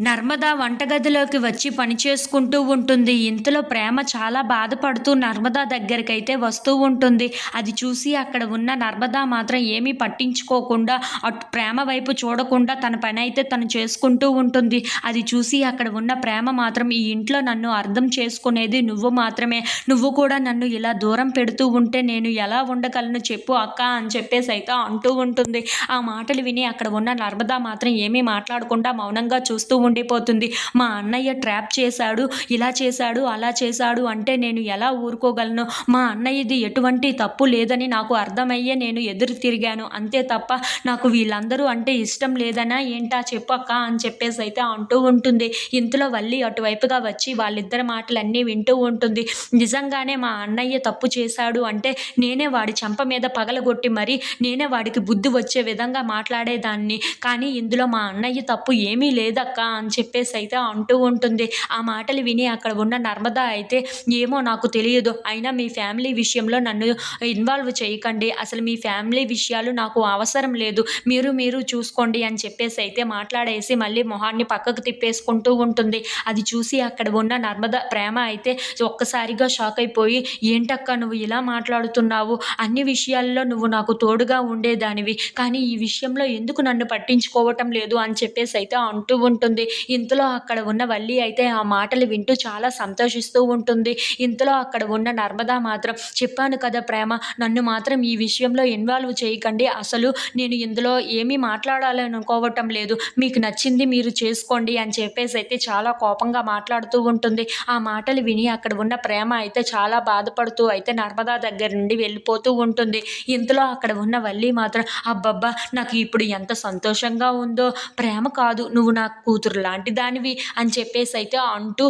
నర్మద వంటగదిలోకి వచ్చి పని చేసుకుంటూ ఉంటుంది. ఇంతలో ప్రేమ చాలా బాధపడుతూ నర్మద దగ్గరికైతే వస్తూ ఉంటుంది. అది చూసి అక్కడ ఉన్న నర్మద మాత్రం ఏమీ పట్టించుకోకుండా అటు ప్రేమ వైపు చూడకుండా తన పని అయితే తను చేసుకుంటూ ఉంటుంది. అది చూసి అక్కడ ఉన్న ప్రేమ మాత్రం ఈ ఇంట్లో నన్ను అర్థం చేసుకునేది నువ్వు మాత్రమే. నువ్వు కూడా నన్ను ఇలా దూరం పెడుతూ ఉంటే నేను ఎలా ఉండగలను చెప్పు అక్క అని చెప్పేసి అయితే అంటూ ఉంటుంది. ఆ మాటలు విని అక్కడ ఉన్న నర్మద మాత్రం ఏమీ మాట్లాడకుండా మౌనంగా చూస్తూ ఉండిపోతుంది. మా అన్నయ్య ట్రాప్ చేశాడు ఇలా చేశాడు అలా చేశాడు అంటే నేను ఎలా ఊరుకోగలను? మా అన్నయ్యది ఎటువంటి తప్పు లేదని నాకు అర్థమయ్యే నేను ఎదురు తిరిగాను. అంతే తప్ప నాకు వీళ్ళందరూ అంటే ఇష్టం లేదనా? ఏంటా చెప్పక్క? అని చెప్పేసి అయితే అంటూ ఉంటుంది. ఇంతలో వల్లి అటువైపుగా వచ్చి వాళ్ళిద్దరి మాటలన్నీ వింటూ ఉంటుంది. నిజంగానే మా అన్నయ్య తప్పు చేశాడు అంటే నేనే వాడి చెంప మీద పగలగొట్టి మరి నేనే వాడికి బుద్ధి వచ్చే విధంగా మాట్లాడేదాన్ని. కానీ ఇందులో మా అన్నయ్య తప్పు ఏమీ లేదక్క. అని చెప్పేసి అయితే అంటూ ఉంటుంది. ఆ మాటలు విని అక్కడ ఉన్న నర్మదా అయితే ఏమో నాకు తెలియదు. అయినా మీ ఫ్యామిలీ విషయంలో నన్ను ఇన్వాల్వ్ చేయకండి. అసలు మీ ఫ్యామిలీ విషయాలు నాకు అవసరం లేదు. మీరు మీరు చూసుకోండి అని చెప్పేసి అయితే మాట్లాడేసి మళ్ళీ మొహాన్ని పక్కకు తిప్పేసుకుంటూ ఉంటుంది. అది చూసి అక్కడ ఉన్న నర్మద ప్రేమ అయితే ఒక్కసారిగా షాక్ అయిపోయి ఏంటక్క నువ్వు ఇలా మాట్లాడుతున్నావు? అన్ని విషయాల్లో నువ్వు నాకు తోడుగా ఉండేదానివి. కానీ ఈ విషయంలో ఎందుకు నన్ను పట్టించుకోవటం లేదు? అని చెప్పేసి అయితే అంటూ ఉంటుంది. ఇంతలో అక్కడ ఉన్న వల్లి అయితే ఆ మాటలు వింటూ చాలా సంతోషిస్తూ ఉంటుంది. ఇంతలో అక్కడ ఉన్న నర్మదా మాత్రం చెప్పాను కదా ప్రేమ నన్ను మాత్రం ఈ విషయంలో ఇన్వాల్వ్ చేయకండి. అసలు నేను ఇందులో ఏమీ మాట్లాడాలనుకోవటం లేదు. మీకు నచ్చింది మీరు చేసుకోండి అని చెప్పేసి అయితే చాలా కోపంగా మాట్లాడుతూ ఉంటుంది. ఆ మాటలు విని అక్కడ ఉన్న ప్రేమ అయితే చాలా బాధపడుతూ అయితే నర్మదా దగ్గర నుండి వెళ్ళిపోతూ ఉంటుంది. ఇంతలో అక్కడ ఉన్న వల్లి మాత్రం అబ్బబ్బా నాకు ఇప్పుడు ఎంత సంతోషంగా ఉందో. ప్రేమ కాదు నువ్వు నా కూతురు లాంటి దానివి అని చెప్పేసి అయితే అంటూ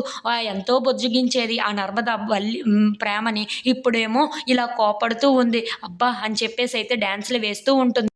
ఎంతో బుజ్జగించేది ఆ నర్మద వల్లి ప్రేమని ఇప్పుడేమో ఇలా కోపడుతూ ఉంది. అబ్బా అని చెప్పేసి అయితే డ్యాన్స్లు వేస్తూ ఉంటుంది.